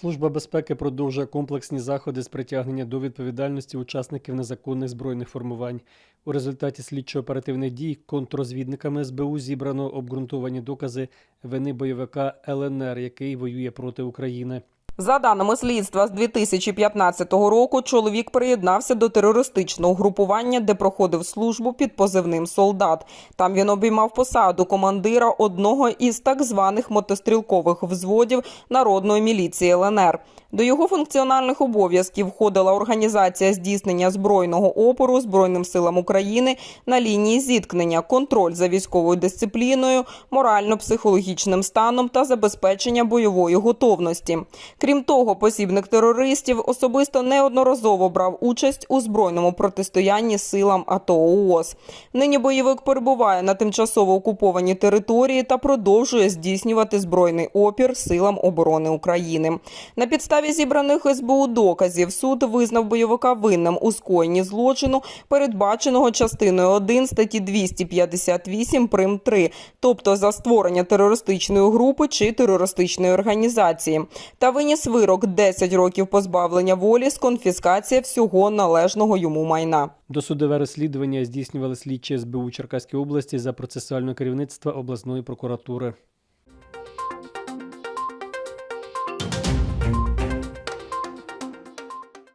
Служба безпеки продовжує комплексні заходи з притягнення до відповідальності учасників незаконних збройних формувань. У результаті слідчо-оперативних дій контррозвідниками СБУ зібрано обґрунтовані докази вини бойовика ЛНР, який воює проти України. За даними слідства, з 2015 року чоловік приєднався до терористичного групування, де проходив службу під позивним солдат. Там він обіймав посаду командира одного із так званих мотострілкових взводів народної міліції ЛНР. До його функціональних обов'язків входила організація здійснення збройного опору Збройним силам України на лінії зіткнення, контроль за військовою дисципліною, морально-психологічним станом та забезпечення бойової готовності. Крім того, посібник терористів особисто неодноразово брав участь у збройному протистоянні силам АТО ООС. Нині бойовик перебуває на тимчасово окупованій території та продовжує здійснювати збройний опір силам оборони України. На підставі зібраних СБУ доказів суд визнав бойовика винним у скоєнні злочину, передбаченого частиною 1 статті 258 прим 3, тобто за створення терористичної групи чи терористичної організації, та виніс вирок 10 років позбавлення волі з конфіскації всього належного йому майна. Досудове розслідування здійснювали слідчі СБУ Черкаської області за процесуального керівництва обласної прокуратури.